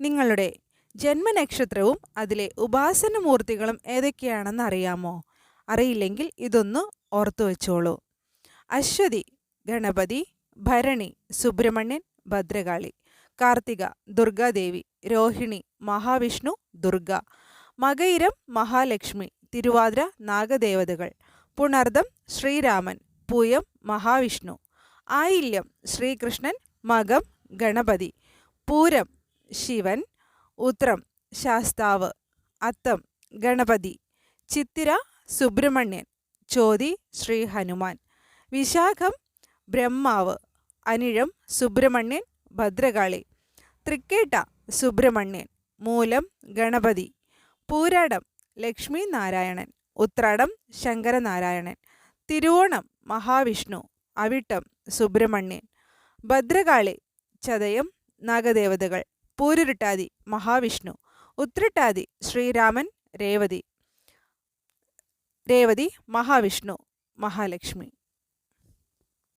നിങ്ങളുടെ ജന്മനക്ഷത്രവും അതിലെ ഉപാസനമൂർത്തികളും ഏതൊക്കെയാണെന്ന് അറിയാമോ? അറിയില്ലെങ്കിൽ ഇതൊന്ന് ഓർത്തു വെച്ചോളൂ. അശ്വതി ഗണപതി ഭരണി സുബ്രഹ്മണ്യൻ ഭദ്രകാളി കാർത്തിക ദുർഗാദേവി രോഹിണി മഹാവിഷ്ണു ദുർഗ മകയിരം മഹാലക്ഷ്മി തിരുവാതിര നാഗദേവതകൾ പുണർദം ശ്രീരാമൻ പൂയം മഹാവിഷ്ണു ആയില്യം ശ്രീകൃഷ്ണൻ മകം ഗണപതി പൂരം ശിവൻ ഉത്രം ശാസ്താവ് അത്തം ഗണപതി ചിത്തിര സുബ്രഹ്മണ്യൻ ചോതി ശ്രീ ഹനുമാൻ വിശാഖം ബ്രഹ്മാവ് അനിഴം സുബ്രഹ്മണ്യൻ ഭദ്രകാളി തൃക്കേട്ട സുബ്രഹ്മണ്യൻ മൂലം ഗണപതി പൂരാടം ലക്ഷ്മി നാരായണൻ ഉത്രാടം ശങ്കരനാരായണൻ തിരുവോണം മഹാവിഷ്ണു അവിട്ടം സുബ്രഹ്മണ്യൻ ഭദ്രകാളി ചതയം നാഗദേവതകൾ പൂരുരുട്ടാതി മഹാവിഷ്ണു. ഉത്രട്ടാതി ശ്രീരാമൻ രേവതി. രേവതി മഹാവിഷ്ണു മഹാലക്ഷ്മി.